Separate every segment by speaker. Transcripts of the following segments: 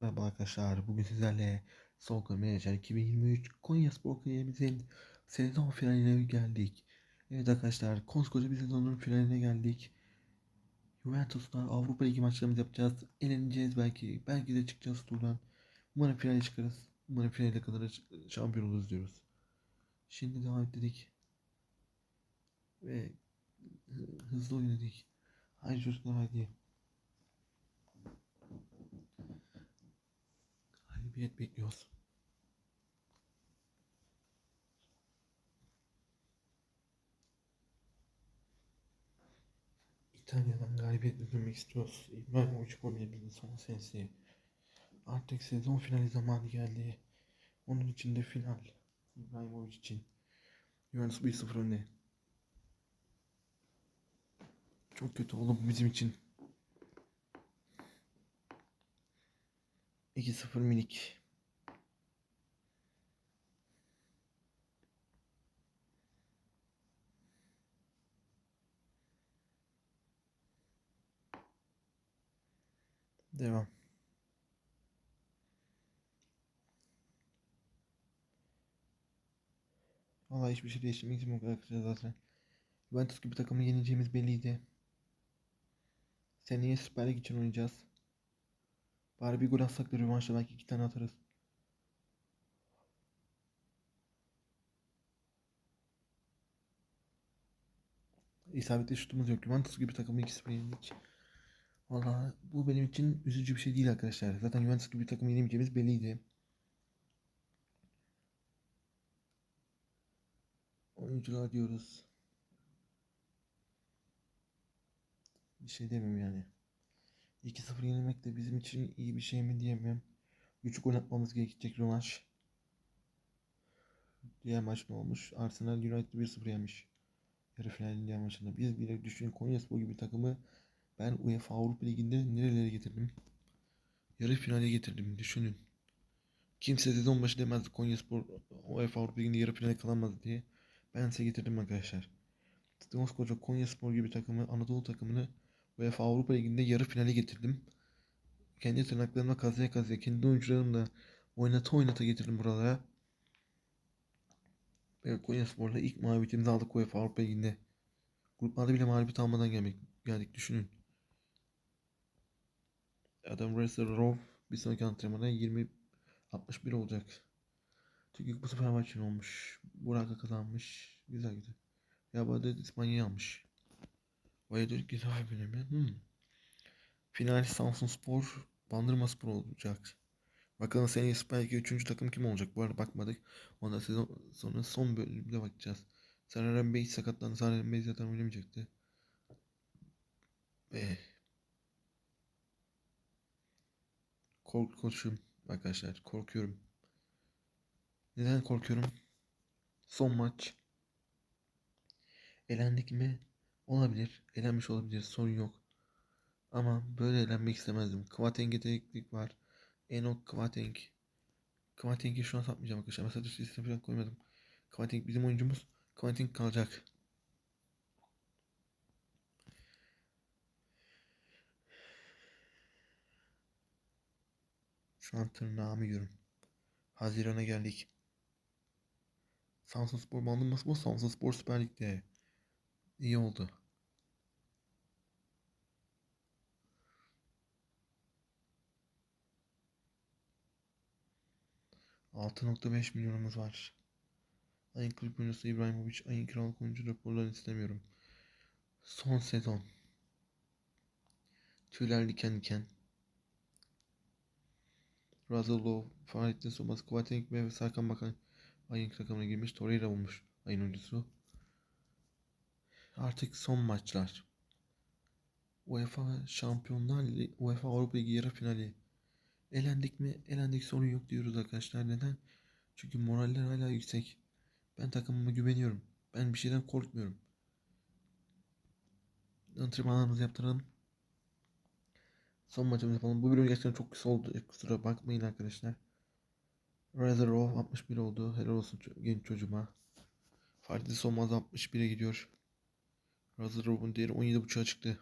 Speaker 1: Merhaba arkadaşlar. Bugün sizlerle Soccer Manager 2023 Konyaspor Kariyemizin sezon finaline geldik. Evet arkadaşlar koskoca bir sezonun finaline geldik. Juventus'la Avrupa Ligi maçlarımızı yapacağız. Eleneceğiz belki. Belki de çıkacağız turdan. Umarım finale çıkarız. Umarım finale kadar şampiyon oluruz diyoruz. Şimdi devam ettik. Ve hızlı oynadık. Haydi çocuklar haydi. Galibiyet bekliyoruz. İtalya'dan galibiyet beklemek istiyoruz. İbrahimovic Polonya'nın son senesi. Artık sezon finali zamanı geldi. Onun için de final. İbrahimovic için. Juventus 1-0 önde. Çok kötü bu bizim için. 2-0 minik. Devam. Vallahi hiçbir şey değiştirmek için o kadar kısa zaten. Juventus gibi takımı yeneceğimiz belliydi. Seneye Süper Lig için oynayacağız. Bari bir gol atsak da rövanşta belki iki tane atarız. İsabetli şutumuz yok. Juventus gibi takımı 2-0 yendik. Valla bu benim için üzücü bir şey değil arkadaşlar. Zaten Juventus gibi bir takımı yenemeyeceğimiz belliydi. Oyuncular diyoruz. Bir şey demem yani. 2-0 yenilmek de bizim için iyi bir şey mi diyemem. 3 gol atmamız gerekecek rövanş. Diğer maç ne olmuş? Arsenal United 1-0 yenmiş. Yarı finalin diğer maçında. Biz bile düşünün Konyaspor gibi takımı ben UEFA Avrupa Ligi'nde nerelere getirdim? Yarı finale getirdim. Düşünün. Kimse sezon başı demezdi Konyaspor UEFA Avrupa Ligi'nde yarı finale kalamaz diye. Ben size getirdim arkadaşlar. Koskoca Konyaspor gibi takımı, Anadolu takımını UEFA Avrupa Ligi'nde yarı finale getirdim. Kendi tırnaklarımla kazıya kazıya, kendi oyuncularımla oynata oynata getirdim buralara. Ve Konyaspor'la ilk mağlubiyetimizi aldık UEFA Avrupa Ligi'nde. Gruplarda bile mağlubiyet almadan gelmek, geldik düşünün. Adam Reserov bir sonraki antrenmana 20 61 olacak. Çünkü bu sefer maçın olmuş. Burak'a kazanmış. Güzel güzel. Ya bu arada İspanya'yı almış. Valladolid güzel bir önemi. Hmm. Final Samsun Spor, Bandırma Spor olacak. Bakalım seneye Süper Lig'e 3. takım kim olacak? Bu arada bakmadık. Ondan sezon sonra son bölümde bakacağız. Sarıran Bey sakatlandı. Sarıran Bey zaten oynamayacaktı. Ve korkuyorum arkadaşlar. Korkuyorum. Neden korkuyorum? Son maç. Elendik mi? Olabilir. Elenmiş olabilir. Sorun yok. Ama böyle elenmek istemezdim. Kvateng'e teknik var. Enok Kvateng. Kvateng'i şu an satmayacağım arkadaşlar. Mesela listesine falan koymadım. Kvateng bizim oyuncumuz. Kvateng kalacak. Şu an tırnağımı yiyorum. Haziran'a geldik. Samsun Spor bandırması bu. Samsun Spor Süper Lig'de. İyi oldu. Altı nokta beş milyonumuz var. Ayın kulüp oyuncusu İbrahimovic, ayın kiralık oyuncu raporlarını istemiyorum. Son sezon. Tüyler diken diken. Razalov, Fahrettin Somas, Kvatenk ve Serkan Bakan ayın takımına girmiş. Torreira olmuş ayın oyuncusu. Artık son maçlar. UEFA Şampiyonlar Ligi, UEFA Avrupa Ligi yarı finali. Elendik mi? Elendik sorun yok diyoruz arkadaşlar. Neden? Çünkü moraller hala yüksek. Ben takımıma güveniyorum. Ben bir şeyden korkmuyorum. Antrenmanlarımızı yaptıralım. Son maçımızı yapalım. Bu bölüm gerçekten çok kısa oldu. Kusura bakmayın arkadaşlar. Razorov 61 oldu. Helal olsun genç çocuğuma. Fardi Somaz 61'e gidiyor. Razorov'un değeri 17.5'a çıktı.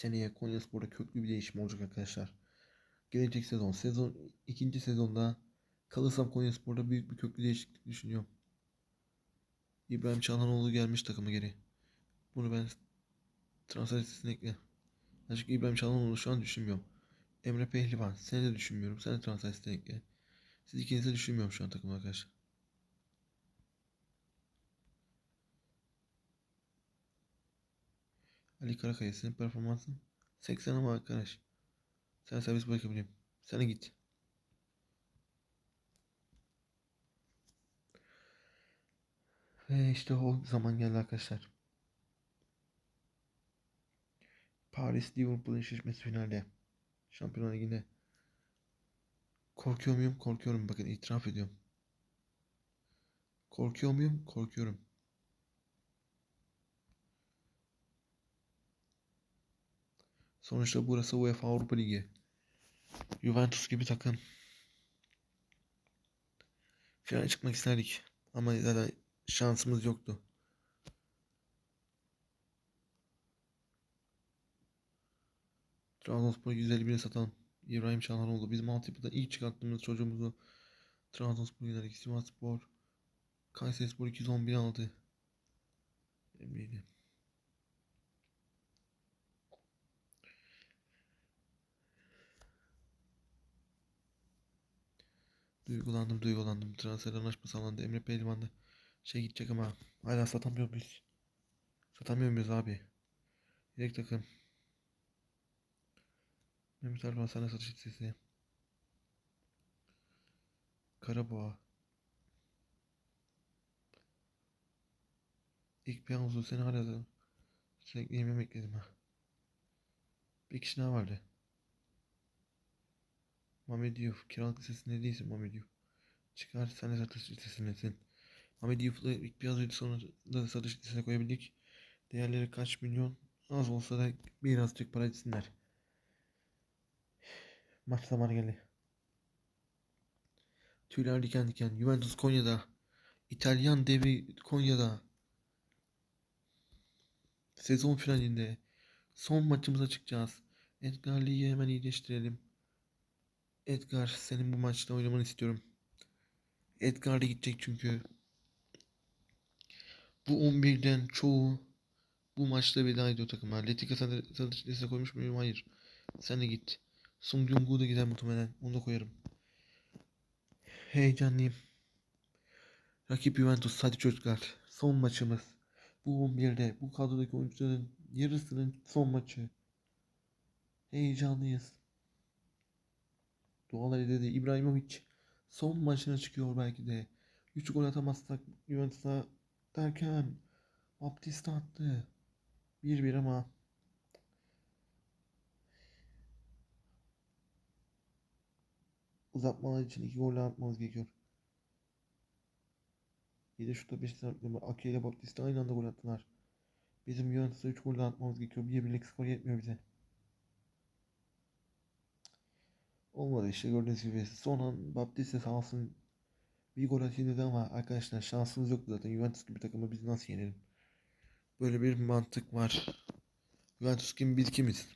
Speaker 1: Seneye Konyaspor'da köklü bir değişim olacak arkadaşlar. Gelecek sezon, sezon ikinci sezonda kalırsam Konyaspor'da büyük bir köklü değişiklik düşünüyorum. İbrahim Çalhanoğlu gelmiş takıma geri. Bunu ben transfer listesine ekle. Açık İbrahim Çalhanoğlu şu an düşünmüyorum. Emre Pehlivan seni de düşünmüyorum. Sen de transfer listesine ekle. Siz ikinizi de düşünmüyorum şu an takım arkadaşlar. Ali Karakaya senin performansın 80 ama arkadaş. Sen servis bırakabilirim. De git. Ve işte o zaman geldi arkadaşlar. Paris Liverpool eşleşmesi finalde. Şampiyonlar Ligi'nde. Korkuyor muyum? Korkuyorum. Bakın itiraf ediyorum. Korkuyor muyum? Korkuyorum. Sonuçta burası UEFA Avrupa Ligi. Juventus gibi takım. Finale çıkmak isterdik. Ama zaten şansımız yoktu. Trabzonspor 151'e satan İbrahim Çalhanoğlu. Bizim altyapıda ilk çıkarttığımız çocuğumuzu Trabzonspor yönelik Sivasspor Kayserispor 211 aldı. Eminim. Duygulandım duygulandım. Transfer anlaşma sağlandı. Emre Pehlivan da şey gidecek ama hala satamıyor muyuz? Satamıyor muyuz abi? Yedek takım. Mehmet Erdoğan sana satış listesi. Karaboğa. İlk uzun seni aradım. Sürekli yemeği bekledim ha. Bir kişi daha vardı. Mehmet Diouf. Kiralık listesinde değilsin Mehmet Diouf. Çıkar sen de satış listesindesin. Mehmet Diouf'la ilk biraz önce sonra da satış listesine koyabildik. Değerleri kaç milyon? Az olsa da birazcık para etsinler. Maç zamanı geldi. Tüyler diken diken. Juventus Konya'da. İtalyan devi Konya'da. Sezon finalinde. Son maçımıza çıkacağız. Edgar Lee'yi hemen iyileştirelim. Edgar senin bu maçta oynamanı istiyorum. Edgar da gidecek çünkü. Bu 11'den çoğu bu maçta veda ediyor takıma. Letica satış listesine koymuş muyum? Hayır. Sen de git. Sung Jung da gider muhtemelen. Onu da koyarım. Heyecanlıyım. Rakip Juventus. Hadi çocuklar. Son maçımız. Bu 11'de bu kadrodaki oyuncuların yarısının son maçı. Heyecanlıyız. Dualar dedi İbrahimovic son maçına çıkıyor belki de. 3 gol atamazsak Juventus'a derken Baptista attı. 1-1 ama uzatmalar için 2 gol atmamız gerekiyor. Bir de şurada 5 tane Aki ile Baptista aynı anda gol attılar. Bizim Juventus'a 3 gol atmamız gerekiyor. 1-1'lik skor yetmiyor bize. Olmadı işte gördüğünüz gibi. Son an Baptiste olsun bir gol dedi ama arkadaşlar şansımız yok zaten. Juventus gibi takımı biz nasıl yenelim? Böyle bir mantık var. Juventus gibi biz kimiz?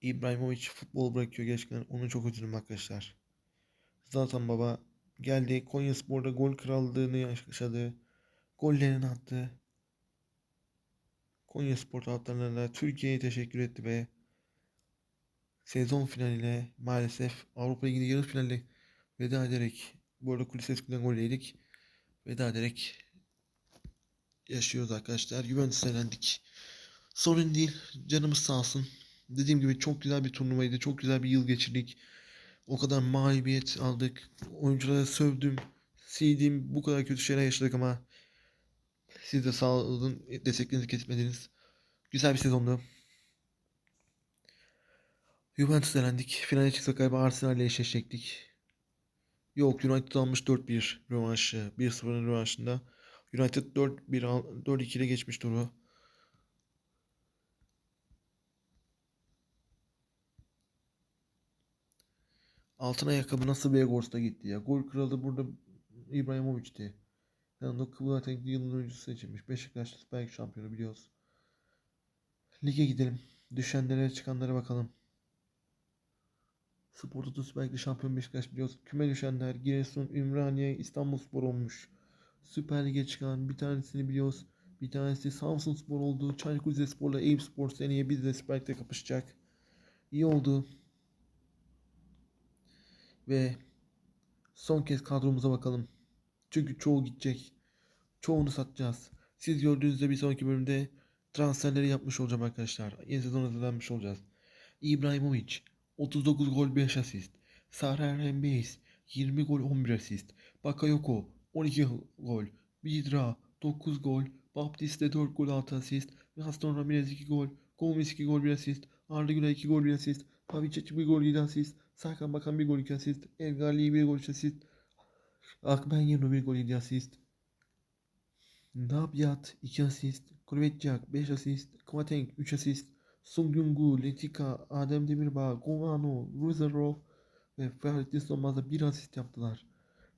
Speaker 1: İbrahimovic futbol bırakıyor gerçekten. Onu çok üzüldüm arkadaşlar. Zaten baba geldi Konya Spor'da gol krallığını yaşadı. Gollerini attı. Konya Spor taraftarlarına Türkiye'ye teşekkür etti ve sezon finaline maalesef Avrupa Ligi'nde yarı finalde veda ederek bu arada Kulisevski'den gol yedik. Veda ederek yaşıyoruz arkadaşlar. Juventus'a elendik. Sorun değil. Canımız sağ olsun. Dediğim gibi çok güzel bir turnuvaydı. Çok güzel bir yıl geçirdik. O kadar mağlubiyet aldık. Oyunculara sövdüm. Sildim. Bu kadar kötü şeyler yaşadık ama siz de sağ olun. Desteklerinizi kesmediniz. Güzel bir sezondu. Juventus elendik. Finale çıksak galiba Arsenal ile eşleşecektik. Yok United almış 4-1 rövanşı. 1-0'ın rövanşında. United 4-1 4-2 ile geçmiş turu. Altın ayakkabı nasıl Vegors'ta gitti ya. Gol kralı burada İbrahimovic'ti. Yanında Kıvıla Teknik yılın oyuncusu seçilmiş. Beşiktaş Süper şampiyonu biliyoruz. Lige gidelim. Düşenlere çıkanlara bakalım. Spor Toto Süper Lig'de şampiyon Beşiktaş biliyoruz. Küme düşenler Giresun, Ümraniye, İstanbulspor olmuş. Süper Lig'e çıkan bir tanesini biliyoruz. Bir tanesi Samsunspor oldu. Çaykur Rizespor'la Eyüpspor seneye biz de Süper Lig'de kapışacak. İyi oldu. Ve son kez kadromuza bakalım. Çünkü çoğu gidecek. Çoğunu satacağız. Siz gördüğünüzde bir sonraki bölümde transferleri yapmış olacağım arkadaşlar. Yeni sezon hazırlanmış olacağız. İbrahimovic 39 gol 5 asist. Sahra Rembeis 20 gol 11 asist. Bakayoko 12 gol. Vidra 9 gol. Baptiste 4 gol 6 asist. Gaston Ramirez 2 gol. Gomes 2 gol 1 asist. Arda Güler 2 gol 1 asist. Pavic 1 gol 7 asist. Serkan Bakan 1 gol 2 asist. El Gali 1 gol 3 asist. Akben Yeno 1 gol 7 asist. Nabyat 2 asist. Kurvetcak 5 asist. Kvateng 3 asist. Sungyungu, Letika, Adem Demirbağ, Govano, Ruzarov ve Ferhat Yılmaz'da bir asist yaptılar.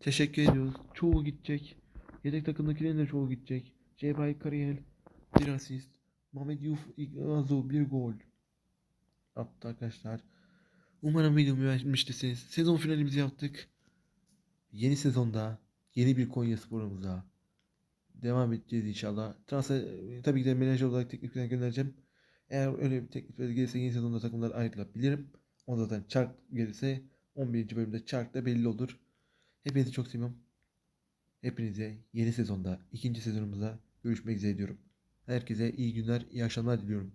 Speaker 1: Teşekkür ediyoruz. Çoğu gidecek. Yedek takımdakilerin de çoğu gidecek. Cebrail Karayel bir asist. Mehmet Yuf İgnazo bir gol attı arkadaşlar. Umarım videomu beğenmiştiniz. Sezon finalimizi yaptık. Yeni sezonda yeni bir Konya sporumuza devam edeceğiz inşallah. Transfer tabii ki de menajer olarak teklifler göndereceğim. Eğer öyle bir teklifler gelirse yeni sezonda takımlar ayrılabilirim. O zaten çark gelirse 11. bölümde çark da belli olur. Hepinizi çok seviyorum. Hepinize yeni sezonda, ikinci sezonumuzda görüşmek üzere diyorum. Herkese iyi günler, iyi akşamlar diliyorum.